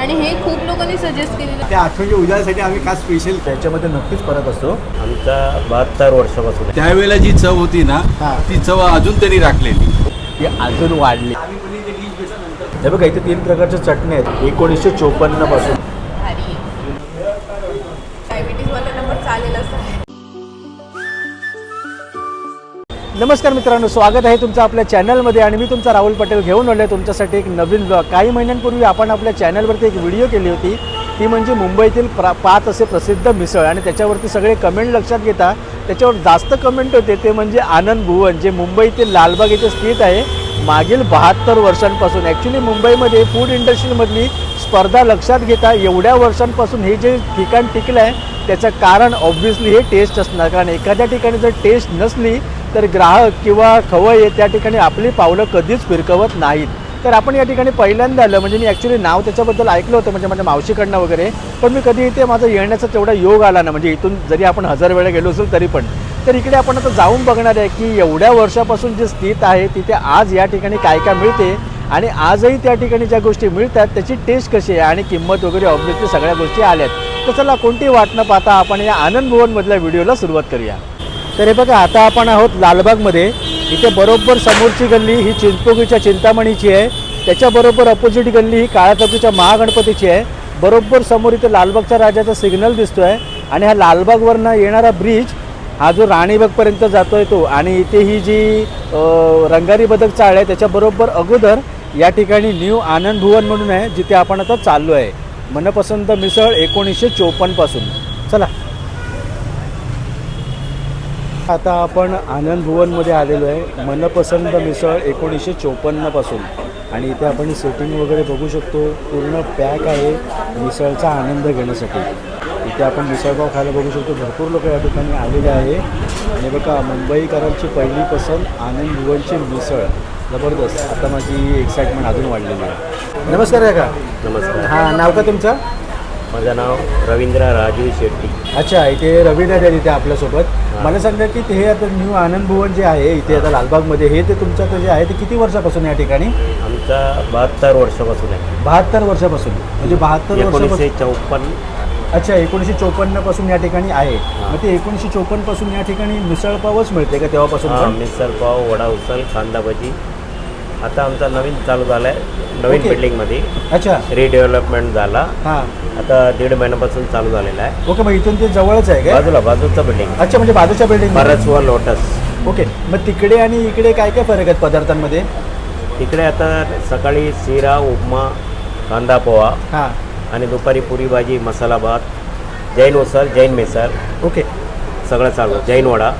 आणि हे खूप लोकांनी सजेस्ट केलेलं. त्या आठवणीच्या उद्यासाठी आम्ही खास स्पेशल त्याच्यामध्ये नक्कीच फरक असतो. आमचा बहात्तर वर्षापासून. त्यावेळेला जी चव होती ना. ती चव अजून त्यांनी राखलेली. ती अजून वाढली. हे बघा इथे तीन प्रकारच्या चटण्या आहेत. एकोणीसशे चोपन्नपासून नमस्कार मित्रांनो स्वागत आहे तुमचं आपल्या चॅनलमध्ये आणि मी तुमचा राहुल पटेल घेऊन आलो आहे तुमच्यासाठी एक नवीन ब्लॉग काही महिन्यांपूर्वी आपण आपल्या चॅनलवरती एक व्हिडिओ केली होती. ती म्हणजे मुंबईतील प्रा पाच असे प्रसिद्ध मिसळ आणि त्याच्यावरती सगळे कमेंट लक्षात घेता त्याच्यावर जास्त कमेंट होते ते म्हणजे आनंद भुवन जे मुंबईतील लालबाग येथे स्थित आहे. मागील बहात्तर वर्षांपासून ॲक्च्युली मुंबईमध्ये फूड इंडस्ट्रीमधली स्पर्धा लक्षात घेता एवढ्या वर्षांपासून हे जे ठिकाण टिकलं आहे त्याचं कारण ऑब्व्हियसली हे टेस्ट असणार. कारण एखाद्या ठिकाणी जर टेस्ट नसली तर ग्राहक किंवा खवय्ये त्या ठिकाणी आपली पावलं कधीच फिरकवत नाहीत. तर आपण या ठिकाणी पहिल्यांदा आलं म्हणजे मी ॲक्च्युली नाव त्याच्याबद्दल ऐकलं होतं म्हणजे माझ्या मावशीकडनं वगैरे पण मी कधी इथे माझं येण्याचा तेवढा योग आला ना म्हणजे इथून जरी आपण हजार वेळा गेलो असेल तरी पण. तर इकडे आपण आता जाऊन बघणार आहे की एवढ्या वर्षापासून जे स्थित आहे तिथे आज या ठिकाणी काय काय मिळते आणि आजही त्या ठिकाणी ज्या गोष्टी मिळतात त्याची टेस्ट कशी आहे आणि किंमत वगैरे ऑब्जेक्टिव्ह सगळ्या गोष्टी आल्यात. तर चला कोणती वाट न पाहता आपण या आनंद भुवनमधल्या व्हिडिओला सुरुवात करूया. तर हे बघा आता आपण आहोत लालबागमध्ये. इथे बरोबर समोरची गल्ली ही चिंचपोकीच्या चिंतामणीची आहे. त्याच्याबरोबर अपोजिट गल्ली ही काळ्या महागणपतीची आहे. बरोबर समोर इथे लालबागच्या राजाचा सिग्नल दिसतो आहे आणि हा लालबागवरनं येणारा ब्रिज हा जो राणीबागपर्यंत जातो आहे तो. आणि इथे ही जी रंगारी बदक चाळ आहे त्याच्याबरोबर अगोदर या ठिकाणी न्यू आनंद भुवन म्हणून आहे जिथे आपण आता चाललो आहे मनपसंत मिसळ एकोणीसशे चोपन्नपासून चला. आता आपण आनंद भुवनमध्ये आलेलो आहे. मनपसंत मिसळ एकोणीसशे चोपन्नपासून आणि इथे आपण सेटिंग वगैरे बघू शकतो. पूर्ण पॅक आहे मिसळचा आनंद घेण्यासाठी. इथे आपण मिसळपाव खायला बघू शकतो. भरपूर लोक या ठिकाणी आलेले आहे. आणि बघा मुंबईकरांची पहिली पसंत आनंद भुवनची मिसळ. जबरदस्त. आता माझी एक्साइटमेंट अजून वाढलेली आहे. नमस्कार का नमस्कार. हां नाव का तुमचं? माझं नाव रवींद्र राजू शेट्टी. अच्छा इथे रवींद्र आहेत इथे आपल्यासोबत. मला सांगा की ते हे आता न्यू आनंद भुवन जे आहे इथे आता लालबागमध्ये हे ते तुमचं आता जे आहे ते किती वर्षापासून या ठिकाणी? आमचा बहात्तर वर्षापासून आहे. बहात्तर वर्षापासून. म्हणजे बहात्तर एकोणीसशे वर्षापासून चौपन्न. अच्छा एकोणीसशे चोपन्नपासून या ठिकाणी आहे. मग ते एकोणीसशे चोपन्नपासून या ठिकाणी मिसळपावच मिळते का तेव्हापासून हा पण? मिसळ पाव वडा उचल कांदा भजी. आता आमचा नवीन चालू झाला आहे नवीन ओके. बिल्डिंगमध्ये अच्छा. रिडेव्हलपमेंट झाला. हां. आता दीड महिन्यापासून चालू झालेला आहे. ओके मग इथून ते जवळच आहे काय? बाजूला बाजूचं बिल्डिंग अच्छा म्हणजे बाजूच्या बिल्डिंग व लोटस ओके मग तिकडे आणि इकडे काय काय फरक आहेत पदार्थांमध्ये? तिकडे आता सकाळी शिरा उपमा कांदा पोहा हां. आणि दुपारी पुरी भाजी मसाला भात जैन उसळ जैन मिसळ. ओके सगळं चालू जैन वडा.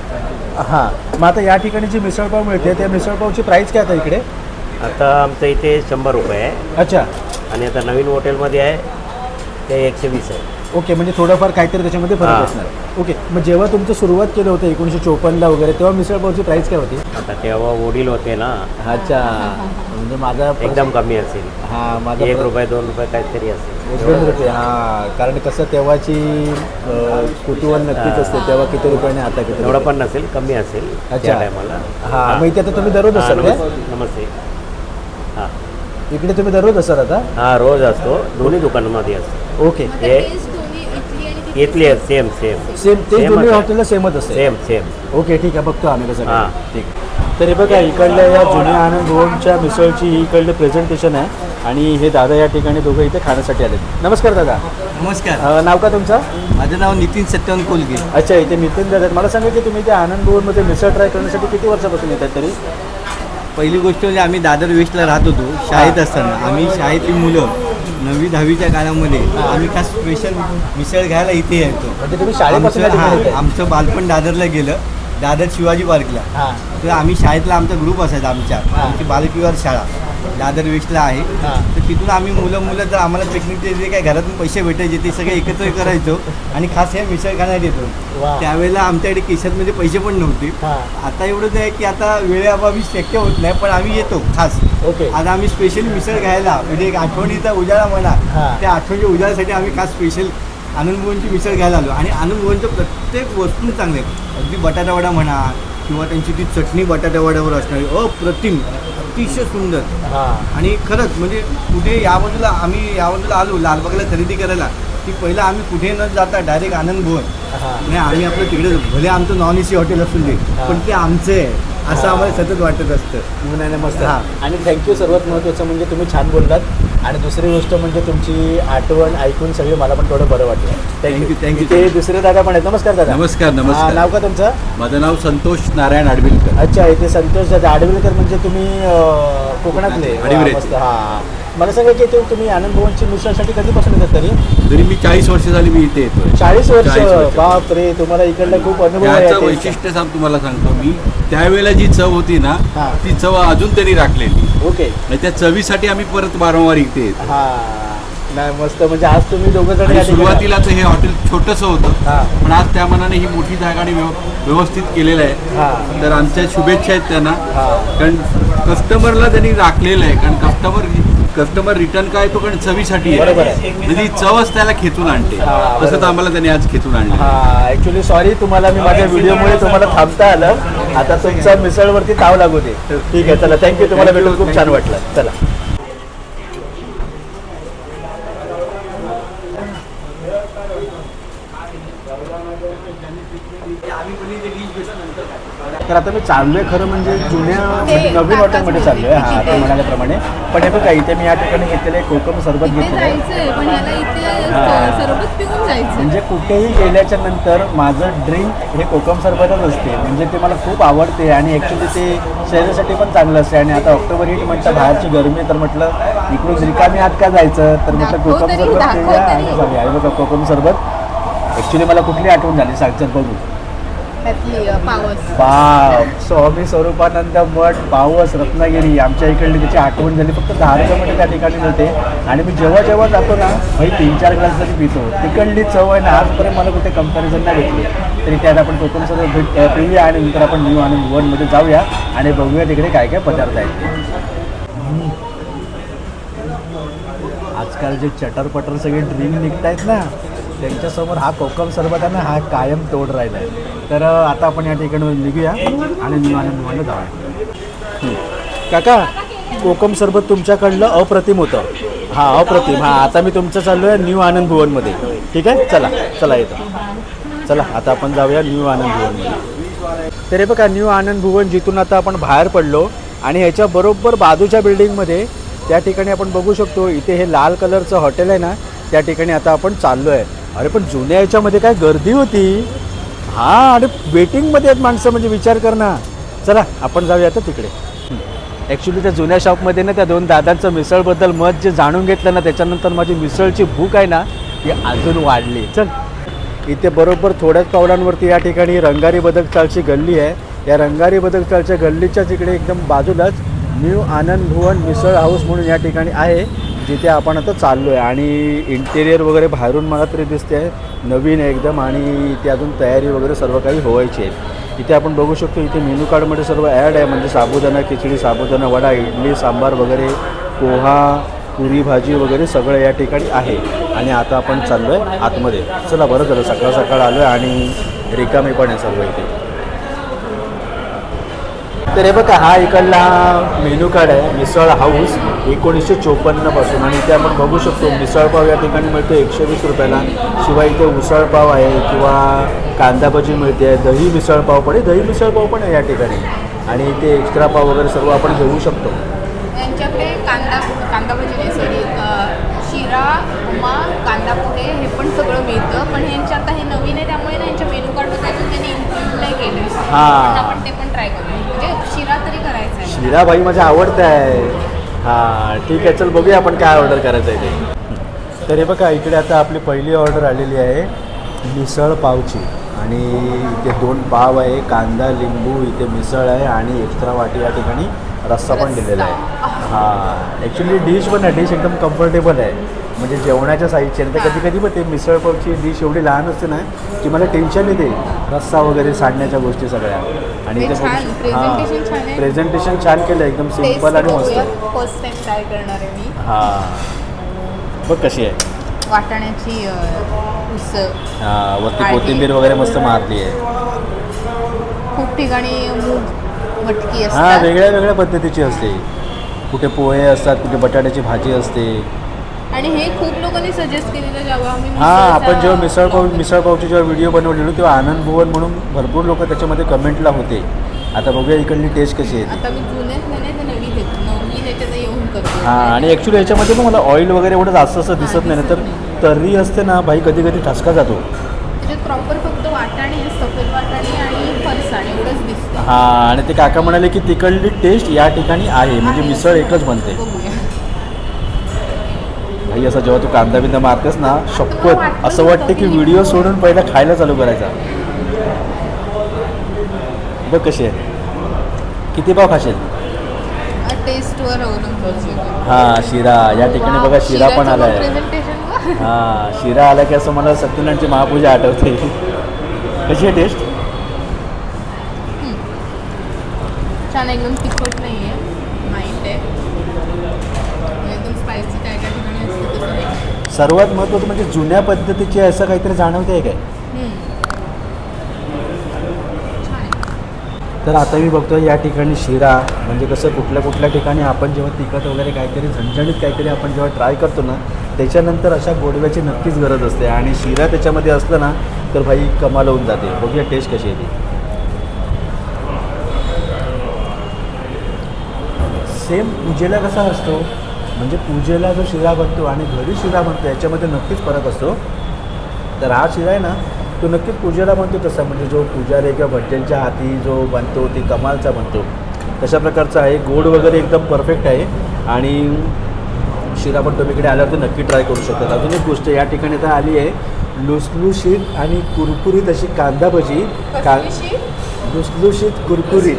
हां. मग आता या ठिकाणी जी मिसळपाव मिळते त्या मिसळपावची प्राईस काय आता इकडे? आता आमचं इथे शंभर रुपये आहे. अच्छा. आणि आता नवीन हॉटेलमध्ये आहे ते एकशे वीस आहे. ओके म्हणजे थोडंफार काहीतरी त्याच्यामध्ये फरक हां. असणार ओके मग जेव्हा तुमचं सुरुवात केलं होतं एकोणीसशे चोपन्नला वगैरे तेव्हा मिसळपावची प्राईस काय होती? आता तेव्हा वडील होते ना. अच्छा. म्हणजे माझा एकदम कमी असेल. हां माझा एक रुपये दोन रुपये काहीतरी असेल. दोन रुपये हां. कारण कसं तेव्हाची अं, कुतूहल नक्कीच. असते. तेव्हा किती रुपयाने आता किती एवढं रुपये? पण नसेल कमी असेल अच्छा. टायमाला हां मग इथे आता तुम्ही दररोज असाल काय? नमस्ते. इकडे तुम्ही दररोज असाल आता? हां रोज असतो. दोन्ही दुकानामध्ये असतो. ओके. आता हे- इथली सेम सेम सेम ते दोन्ही आहे. हॉटेलला सेमच असते. सेम सेम ओके ठीक आहे बघतो आम्ही कसं हां. ठीक. तर बघा इकडल्या या जुन्या आनंद भुवनच्या मिसळची ही इकडलं प्रेझेंटेशन आहे आणि हे दादा या ठिकाणी दोघं इथे खाण्यासाठी आले नमस्कार दादा. नमस्कार. अं, नाव का तुमचं? माझं नाव नितीन सत्यवन कोलगे. अच्छा इथे नितीन दादा आहेत. मला सांगा की तुम्ही ते आनंद भुवनमध्ये मिसळ ट्राय करण्यासाठी किती वर्षापासून येतात तरी? पहिली गोष्ट म्हणजे आम्ही दादर वेस्टला राहत होतो शाळेत असताना. आम्ही शाळेतली मुलं नववी दहावीच्या काळामध्ये आम्ही खास स्पेशल मिसळ घ्यायला इथे यायचो. म्हणजे आमचं हां? आमचं बालपण दादरला गेलं दादर शिवाजी पार्कला. तर आम्ही शाळेतला आमचा ग्रुप असायचा आमच्या. आमची बालकिवार शाळा. दादर वेस्टला आहे. हां. तर तिथून आम्ही मुलं मुलं जर आम्हाला पिकनिकचे जे काही घरातून पैसे भेटायचे ते सगळे एकत्र करायचो आणि खास हे मिसळ खाण्यात येतो. त्यावेळेला आमच्याकडे केशातमध्ये पैसे पण नव्हते. हां. आता एवढंच आहे की आता वेळेअभावी शक्य होत नाही पण आम्ही येतो खास. ओके. आज आम्ही स्पेशल मिसळ घ्यायला म्हणजे एक आठवणीचा उजाळा म्हणा. त्या आठवणीच्या उजाळ्यासाठी आम्ही खास स्पेशल आनंदभुवनची मिसळ घ्यायला आलो. आणि आनंदभुवनच्या प्रत्येक वस्तू आहेत अगदी बटाटा वडा म्हणा किंवा त्यांची ती चटणी बटाटा वड्यावर असणारी अप्रतिम अतिशय सुंदर. हां. आणि खरंच म्हणजे कुठे या बाजूला आम्ही या बाजूला आलो लालबागला खरेदी करायला की पहिलं आम्ही कुठे न जाता डायरेक्ट आनंद भवन. हां. नाही आम्ही आपलं तिकडे भले आमचं नॉन एसी हॉटेल असून दे हा. पण ते आमचं आहे असं हा. आम्हाला सतत वाटत असतं. नाही नाही, मस्त. हां. आणि थँक्यू सर्वात महत्त्वाचं म्हणजे तुम्ही छान बोललात. आणि दुसरी गोष्ट म्हणजे तुमची आठवण ऐकून सगळी मला पण थोडं बरं वाटलं. Thank you. ते दुसरे दादा पण आहेत. नमस्कार दादा. नमस्कार, नमस्कार. नाव का तुमचं? माझं नाव संतोष नारायण आडविलकर. अच्छा इथे संतोष दादा. आडवेलकर म्हणजे तुम्ही कोकणातले? हां. मला सांगा की ते तुम्ही आनंद भवनची मिसळसाठी कधीपासून येतात तरी? तरी मी चाळीस वर्ष झाली मी इथे येतोय. चाळीस वर्ष? 40 वर्ष. बाप रे तुम्हाला इकडला खूप अनुभव आहे. वैशिष्ट्य सांग तुम्हाला सांगतो मी. त्यावेळेला जी चव होती ना हा. ती चव अजून त्यांनी राखलेली. ओके. आणि त्या चवीसाठी आम्ही परत वारंवार इथे येतो. हा. नाही मस्त. म्हणजे आज तुम्ही दोघं जण आणि या ठिकाणी- सुरुवातीला तर हे हॉटेल छोटंसं हा. होतं पण आज त्या मनाने ही मोठी जागा आणि व्यव- व्यवस्थित केलेलं आहे. हा. तर आमच्या शुभेच्छा आहेत त्यांना. हा. कारण कस्टमरला त्यांनी राखलेलं आहे. कारण कस्टमर कस्टमर रिटर्न काय तो कारण चवीसाठी बरोबर आहे. म्हणजे चवच त्याला खेचून आणते. बरोबर. तसंच आम्हाला त्यांनी आज खेचून आणलं. हा ऍक्च्युली सॉरी तुम्हाला मी माझ्या व्हिडिओमुळे तुम्हाला थांबता आलं. आता तुमच्या मिसळवरती ताव लागू दे. ठीक आहे चला. थँक्यू तुम्हाला भेटून खूप छान. वाटलं. चला. तर आता मी चाललोय खरं म्हणजे जुन्या म्हणजे नवीन हॉटेलमध्ये चाललोय. हा आता म्हणाल्याप्रमाणे. पण हे बघा इथे मी या ठिकाणी घेतलेले कोकम सरबत घेतलेलं पण याला इथे हा. सरबत पिऊन जायचं म्हणजे कुठेही गेल्याच्यानंतर माझं ड्रिंक हे कोकम सरबतच असते. म्हणजे ते मला खूप आवडते आणि ॲक्च्युली ते शरीरासाठी पण चांगलं असते. आणि आता ऑक्टोबर हिट म्हणता बाहेरची गरमी तर म्हटलं इकडून रिकामी हात का जायचं तर म्हटलं कोकम सरबत पिऊया. आणि बघा कोकम सरबत. ॲक्च्युली मला कुठली आठवण झाली सांगतात बघू. त्यातली पावस. पाव स्वामी स्वरूपानंद मठ पावस रत्नागिरी आमच्या इकडली त्याची आठवण झाली. फक्त दहा रुपयामध्ये त्या ठिकाणी मिळते आणि मी जेव्हा जेव्हा जातो ना भाई तीन चार ग्लास तरी पितो तिकडली चव आहे ना आजपर्यंत मला कुठे कंपॅरिझन नाही भेटली. तरी त्यात आपण कोकण सर्व भेट पिऊया आणि नंतर आपण न्यू आणि वनमध्ये जाऊया आणि बघूया तिकडे काय काय पदार्थ आहेत. आजकाल जे चटरपटर सगळे ड्रिंक निघत आहेत ना त्यांच्यासमोर हा कोकम सरबत आहे ना हा कायम तोड राहिला आहे तर आता आपण या ठिकाणी निघूया आणि न्यू आनंद जाऊया. काका कोकम सरबत तुमच्याकडलं अप्रतिम होतं. हा अप्रतिम. हा आता मी तुमचं चाललो आहे न्यू आनंद भुवनमध्ये. ठीक आहे? चला चला येतो. चला आता आपण जाऊया न्यू आनंद भुवनमध्ये. तरी बघा न्यू आनंद भुवन जिथून आता आपण बाहेर पडलो आणि ह्याच्या बरोबर बाजूच्या बिल्डिंगमध्ये त्या ठिकाणी आपण बघू शकतो इथे हे लाल कलरचं हॉटेल आहे ना त्या ठिकाणी आता आपण चाललो आहे अरे पण जुन्या याच्यामध्ये काय गर्दी होती? हां आणि वेटिंगमध्ये आहेत माणसं म्हणजे विचार कर ना. चला आपण जाऊया आता तिकडे. ॲक्च्युली त्या जुन्या शॉपमध्ये ना त्या दोन दादांचं मिसळबद्दल मत जे जाणून घेतलं ना त्याच्यानंतर माझी मिसळची भूक आहे ना ती अजून वाढली. चल. इथे बरोबर थोड्याच पावलांवरती या ठिकाणी रंगारी बदक चालची गल्ली आहे. या रंगारी बदक चालच्या गल्लीच्या तिकडे एकदम बाजूलाच न्यू आनंद भुवन मिसळ हाऊस म्हणून या ठिकाणी आहे. जिथे आपण आता चाललो आहे आणि इंटेरियर वगैरे बाहेरून मला तरी दिसते आहे नवीन आहे एकदम आणि इथे अजून तयारी वगैरे सर्व काही व्हायची आहे. इथे आपण बघू शकतो इथे मेनू कार्डमध्ये सर्व ॲड आहे. म्हणजे साबुदाणा खिचडी साबुदाणा वडा इडली सांबार वगैरे पोहा पुरी भाजी वगैरे सगळं या ठिकाणी आहे. आणि आता आपण चाललो आहे आतमध्ये. चला बरं झालं सकाळ सकाळ आलो आहे आणि रिकामी पण आहे सर्व इथे. तर हे बघा हा इकडला मेनू कार्ड आहे मिसळ हाऊस एकोणीसशे चोपन्नपासून आणि इथे आपण बघू शकतो मिसळपाव या ठिकाणी मिळतो एकशे वीस रुपयाला. शिवाय इथे उसळपाव आहे किंवा कांदा भजी मिळते आहे दही मिसळपाव पण आहे. दही मिसळपाव पण आहे या ठिकाणी. आणि इथे एक्स्ट्रा पाव वगैरे सर्व आपण घेऊ शकतो. त्यांच्याकडे कांदा कांदा भजी सॉरी शिरा उपमा कांदा पोहे हे पण सगळं मिळतं. पण यांच्या आता हे नवीन आहे त्यामुळे ना यांच्या मेनू कार्डमध्ये त्यांनी इन्क्लूड नाही केलं हा. पण आपण ते पण ट्राय करू. म्हणजे शिरा तरी करायचा आहे. शिराबाई माझ्या आवडतं आहे. हां ठीक आहे चल बघूया आपण काय ऑर्डर करायचं आहे ते. तर हे बघा इकडे आता आपली पहिली ऑर्डर आलेली आहे मिसळ पावची. आणि इथे दोन पाव आहे कांदा लिंबू इथे मिसळ आहे आणि एक्स्ट्रा वाटी या ठिकाणी रस्सा पण दिलेला आहे. हां ॲक्च्युली डिश पण आहे डिश एकदम कम्फर्टेबल आहे. म्हणजे जेवणाच्या साईजची आणि कधी कधी पण ते मिसळ पावची डिश एवढी लहान असते ना की मला टेन्शन येते. रस्सा वगैरे सांडण्याच्या गोष्टी सगळ्या. आणि ते हां. प्रेझेंटेशन छान केलं एकदम सिंपल आणि मस्त. फर्स्ट टाइम ट्राय करणार आहे मी. हां. बघ कशी आहे. वाटाण्याची हां वरती कोथिंबीर वगैरे मस्त मारली आहे. खूप ठिकाणी मूग मटकी हां वेगळ्या वेगळ्या पद्धतीची असते. कुठे पोहे असतात कुठे बटाट्याची भाजी असते. आणि हे खूप लोकांनी सजेस्ट केलेलं जेव्हा आम्ही हां मिसळचा आपण जेव्हा मिसळपाव vlog मिसळपावची जेव्हा व्हिडिओ बनवलेलो तेव्हा आनंद भुवन म्हणून भरपूर लोक त्याच्यामध्ये कमेंटला होते. आता बघूया इकडली टेस्ट कशी येते आता मी जुन्यात नाही तर नवीन घेतो. नवीन याच्यात येऊन करतो. हां आणि ॲक्च्युली याच्यामध्ये पण मला ऑइल वगैरे एवढं जास्त असं दिसत नाही तर तर्री असते ना भाई कधी कधी ठसका जातो. त्याच्यात प्रॉपर फक्त वाटाणे सफेद वाटाणे आणि फरसाण एवढंच दिसतं. हां आणि ते काका म्हणाले की तिकडली टेस्ट या ठिकाणी आहे म्हणजे मिसळ एकच बनते. बघूया. भाई असं जेव्हा तू कांदा बिंदा मारतेस ना शपथ असं वाटतं की व्हिडिओ सोडून पहिला खायला चालू करायचा. बघ कशी आहे. किती पाव खाशील? हां शिरा. या ठिकाणी बघा शिरा पण आला आहे प्रेझेंटेशन हां शिरा आला की असं मला सत्यनारायणची महापूजा आठवते. कशी आहे टेस्ट छान एकदम तिखट नाही आहे माहीत आहे एकदम स्पायसी काय काय ठिकाणी असतं तसं नाही सर्वात महत्त्वाचं म्हणजे जुन्या पद्धतीची असं काहीतरी जाणवते आहे काय? तर आता मी बघतो या ठिकाणी शिरा म्हणजे कसं कुठल्या कुठल्या ठिकाणी आपण जेव्हा तिखट वगैरे काहीतरी झणझणीत काहीतरी आपण जेव्हा ट्राय करतो ना त्याच्यानंतर अशा गोडव्याची नक्कीच गरज असते. आणि शिरा त्याच्यामध्ये असलं ना तर भाई कमाल होऊन जाते. बघूया टेस्ट कशी येते सेम पूजेला कसा असतो? म्हणजे पूजेला जो शिरा बनतो आणि घरी शिरा बनतो याच्यामध्ये नक्कीच फरक असतो. तर हा शिरा आहे ना तो नक्कीच पूजेला बनतो तसा. म्हणजे जो पुजारी किंवा भटज्यांच्या हाती जो बनतो ती कमालचा बनतो. तशा प्रकारचा आहे. गोड वगैरे एकदम परफेक्ट आहे. आणि शिरा पण तुम्ही इकडे आल्यावर तर नक्की ट्राय करू शकतात अजून एक गोष्ट या ठिकाणी आता आली आहे. लुसलुशीत आणि कुरकुरीत अशी कांदा भजी. का? लुसलुशीत कुरकुरीत.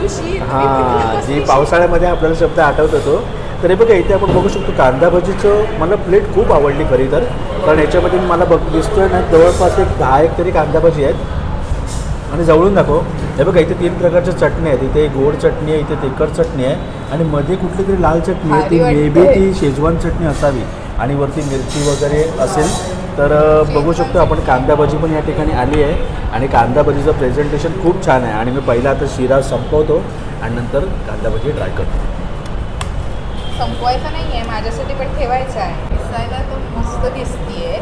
हां जी पावसाळ्यामध्ये आपल्याला शब्द आठवत होतो. तरी बघा इथे आपण बघू शकतो कांदा भजीचं मला प्लेट खूप आवडली खरी तर. कारण याच्यामध्ये मला बघ दिसतोय ना जवळपास एक दहा एक तरी कांदा भजी आहेत. आणि जवळून दाखव. हे बघा इथे तीन प्रकारच्या चटणी आहेत. इथे गोड चटणी आहे इथे तिखट चटणी आहे. आणि मध्ये कुठली तरी लाल चटणी आहे ती भारी मे बी वाटतंय. ती शेजवान चटणी असावी. आणि वरती मिरची वगैरे असेल तर बघू शकतो आपण कांदा भजी पण या ठिकाणी आली आहे. आणि कांदा भजीचं प्रेझेंटेशन खूप छान आहे. आणि मी पहिला आता शिरा संपवतो आणि नंतर कांदा भजी ट्राय करतो. संपवायचं नाही आहे माझ्यासाठी पण ठेवायचं आहे. दिसायला तर मस्त दिसतीये.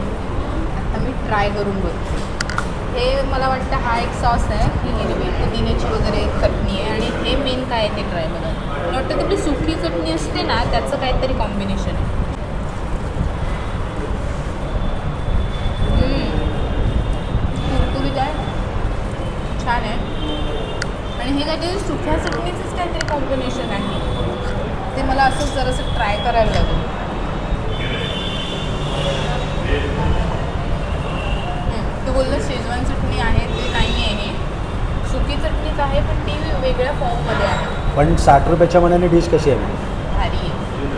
आता मी ट्राय करून बघते. हे मला वाटतं हा एक सॉस आहे ही हिरवी पुदिन्याची वगैरे चटणी आहे आणि हे मेन काय आहे ते ट्राय बघा. मला वाटतं आपली सुकी चटणी असते ना त्याचं काहीतरी कॉम्बिनेशन आहे. कुरकुरीत आहे छान आहे. आणि हे काहीतरी सुख्या चटणीचंच काहीतरी कॉम्बिनेशन आहे. ते मला असं जरासं ट्राय करायला लागेल. तू बोललं शेजवान चटणी आहे ते नाही आहे हे. सुकी चटणीच आहे पण ती वेगळ्या फॉर्ममध्ये आहे. पण साठ रुपयाच्या मनाने डिश कशी आहे? भारी. आहे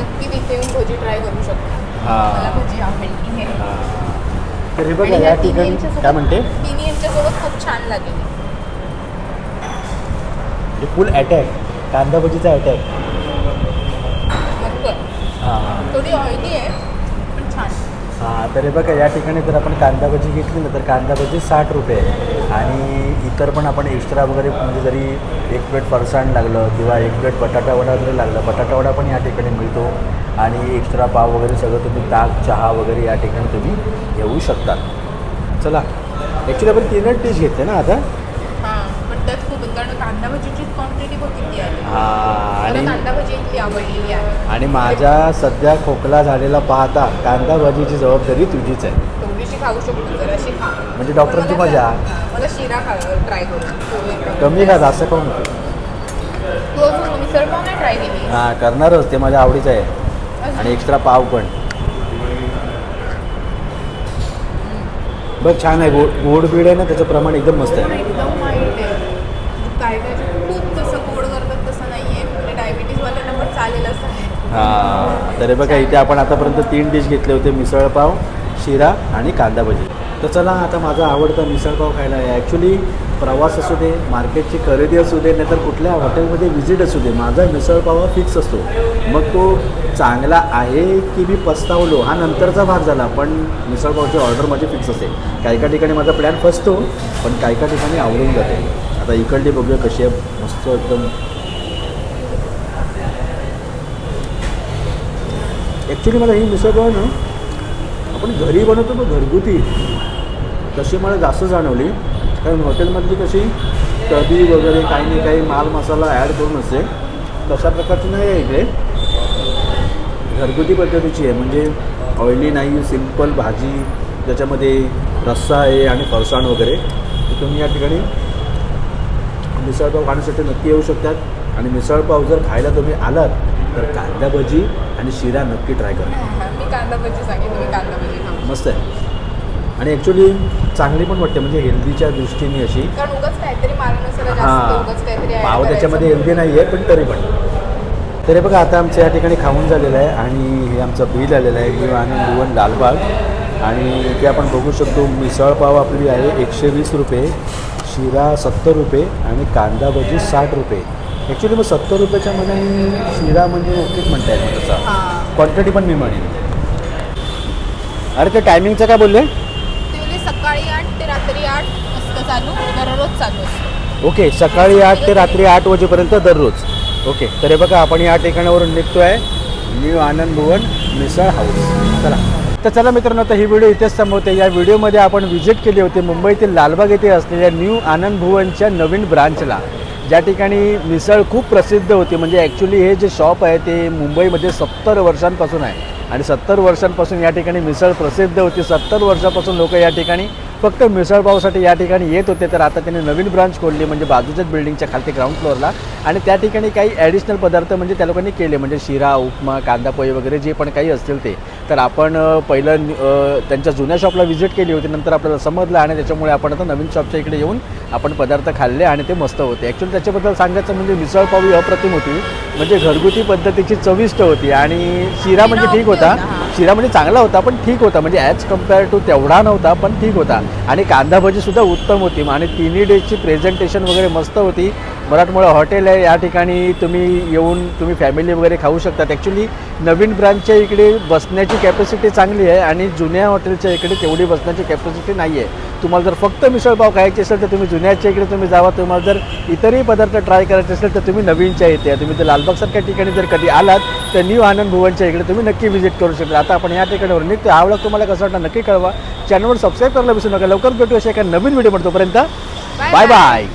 नक्की तिथे येऊन भजी ट्राय करू शकतो. हा. मला भजी आवडली. आहे तर हे बघा या ठिकाणी काय म्हणते? तिन्ही यांच्यासोबत खूप छान लागेल. फुल अटॅक कांदा भजीचा अटॅक. हां. थोडी ऑइली आहे पण छान. हां तर हे बघा या ठिकाणी जर आपण कांदा भजी घेतली ना तर कांदा भजी साठ रुपये आहे. आणि इतर पण आपण एक्स्ट्रा वगैरे म्हणजे जरी एक प्लेट फरसाण लागलं किंवा एक प्लेट बटाटा वडा जरी लागला बटाटा वडा पण या ठिकाणी मिळतो. आणि एक्स्ट्रा पाव वगैरे सगळं तुम्ही ताक चहा वगैरे या ठिकाणी तुम्ही घेऊ शकतात चला. ॲक्च्युली आपण तीनच डिश घेते ना आता हां पण त्यात खूप कारण कांदा भजीची क्वांटिटी बघ किती आहे. हां मला आणि कांदा भजी इथली आवडलेली आहे. आणि माझा सध्या खोकला झालेला पाहता कांदा भाजीची जबाबदारी तुझीच आहे. थोडीशी खाऊ शकतो जराशी खा. म्हणजे डॉक्टरांची मला मजा. हां, मला शिरा खा ट्राय कमी का जास्त खाऊ नको. तू अजून नाही ट्राय केली. हां करणारच ते माझ्या आवडीचं आहे. आणि एक्स्ट्रा पाव पण. बघ छान आहे. गोड गोड बीड आहे ना त्याचं प्रमाण एकदम मस्त आहे. एकदम वाईट आहे. काय खूप गोड करतात तसं नाही आहे म्हणजे डायबिटीजवाल्यांना पण चालेल असं हां तर बघा इथे आपण आतापर्यंत तीन डिश घेतले होते मिसळपाव शिरा आणि कांदा भजी. तर चला आता माझा आवडता मिसळपाव खायला आहे ॲक्च्युली प्रवास असू दे मार्केटची खरेदी असू दे नाहीतर कुठल्या हॉटेलमध्ये व्हिजिट असू दे माझा मिसळपाव हा फिक्स असतो. मग तो चांगला आहे की मी पस्तावलो हा नंतरचा भाग झाला पण मिसळपावची ऑर्डर माझी फिक्स असते काही काही ठिकाणी माझा प्लॅन फसतो पण काही काही ठिकाणी आवडून जाते. आता इकडली बघूया कशी आहे. मस्त एकदम. ॲक्च्युली मला ही मिसळपाव ना. आपण घरी बनवतो पण घरगुती. तशी मला जास्त जाणवली. कारण हॉटेलमधली कशी कधी वगैरे काही नाही काही माल मसाला ॲड करून असते. तशा प्रकारची नाही आहे इकडे. घरगुती पद्धतीची आहे. म्हणजे ऑइली नाही सिंपल भाजी ज्याच्यामध्ये रस्सा आहे आणि फरसाण वगैरे. तर तुम्ही या ठिकाणी मिसळपाव खाण्यासाठी नक्की येऊ शकतात. आणि मिसळपाव जर खायला तुम्ही आलात तर कांदा भजी आणि शिरा नक्की ट्राय करा. मी कांदा भजी सांगेन तुम्ही कांदा भजी खाऊ. मस्त आहे. आणि ॲक्च्युली चांगली पण वाटते म्हणजे हेल्दीच्या दृष्टीने अशी. कारण उगाच काहीतरी add पाव. त्याच्यामध्ये हेल्दी नाही आहे पण तरी पण. तरी बघा आता आमचं या ठिकाणी खाऊन झालेलं आहे आणि हे आमचं बिल आलेलं आहे न्यू आनंद भुवन लालबाग आणि इथे आपण बघू शकतो मिसळपाव आपली आहे एकशे वीस रुपये. शिरा सत्तर रुपये आणि कांदा भजी साठ रुपये. ॲक्च्युली मग सत्तर रुपयाच्या मनाने शिरा म्हणजे ओकेच म्हणता येईल मग तसा क्वांटिटी पण मी म्हणेन. अरे ते टायमिंगचं काय बोलले? सकाळी आठ ते रात्री आठ वाजता चालू दररोज चालू असतो. ओके सकाळी आठ ते रात्री आठ वाजेपर्यंत दररोज. ओके तर हे बघा आपण या ठिकाणावरून निघतो आहे न्यू आनंद भुवन मिसळ हाऊस चला. तर चला मित्रांनो तर ही व्हिडिओ इथेच संपवते या व्हिडिओमध्ये आपण व्हिजिट केली होती मुंबईतील लालबाग येथे असलेल्या न्यू आनंद भुवनच्या नवीन ब्रांचला. ज्या ठिकाणी मिसळ खूप प्रसिद्ध होती. म्हणजे ॲक्च्युली हे जे शॉप आहे ते मुंबईमध्ये सत्तर वर्षांपासून आहे. आणि सत्तर वर्षांपासून या ठिकाणी मिसळ प्रसिद्ध होती. सत्तर वर्षापासून लोक या ठिकाणी फक्त मिसळपावसाठी या ठिकाणी येत होते तर आता त्यांनी नवीन ब्रांच खोलली म्हणजे बाजूच्याच बिल्डिंगच्या खालती ग्राउंड फ्लोअरला आणि त्या ठिकाणी काही ॲडिशनल पदार्थ म्हणजे त्या लोकांनी केले म्हणजे शिरा उपमा कांदा पोहे वगैरे जे पण काही असतील ते. तर आपण पहिलं त्यांच्या जुन्या शॉपला व्हिजिट केली होती नंतर आपल्याला समजलं आणि त्याच्यामुळे आपण आता नवीन शॉपच्या इकडे येऊन आपण पदार्थ खाल्ले आणि ते मस्त होते. ॲक्च्युली त्याच्याबद्दल सांगायचं म्हणजे मिसळपाव ही अप्रतिम होती म्हणजे घरगुती पद्धतीची चविष्ट होती आणि शिरा म्हणजे ठीक होता. शिरा म्हणजे चांगला होता पण ठीक होता म्हणजे ॲज कंपेअर टू तेवढा नव्हता पण ठीक होता. आणि कांदा भजी सुद्धा उत्तम होती. आणि तिन्ही डेजची प्रेझेंटेशन वगैरे मस्त होती. मराठमोळा हॉटेल आहे या ठिकाणी तुम्ही येऊन तुम्ही फॅमिली वगैरे खाऊ शकतात. ॲक्च्युली नवीन ब्रांचच्या इकडे बसण्याची कॅपॅसिटी चांगली आहे आणि जुन्या हॉटेलच्या इकडे तेवढी बसण्याची कॅपॅसिटी नाही आहे तुम्हाला जर फक्त मिसळपाव खायचे असेल तर तुम्ही जुन्याच्या इकडे तुम्ही जावा. तुम्हाला जर इतरही पदार्थ ट्राय करायचे असेल तर तुम्ही नवीनच्या इथे. तुम्ही जर लालबागसारख्या ठिकाणी जर कधी आलात तर न्यू आनंद भुवनच्या इकडे तुम्ही नक्की व्हिजिट करू शकता. आता आपण या ठिकाणावर निघतो. हा व्लॉग तुम्हाला कसं वाटतं नक्की कळवा. चॅनलवर सबस्क्राईब करायला विसरू नका. लवकर भेटू अशा एका नवीन व्हिडिओ तोपर्यंत बाय बाय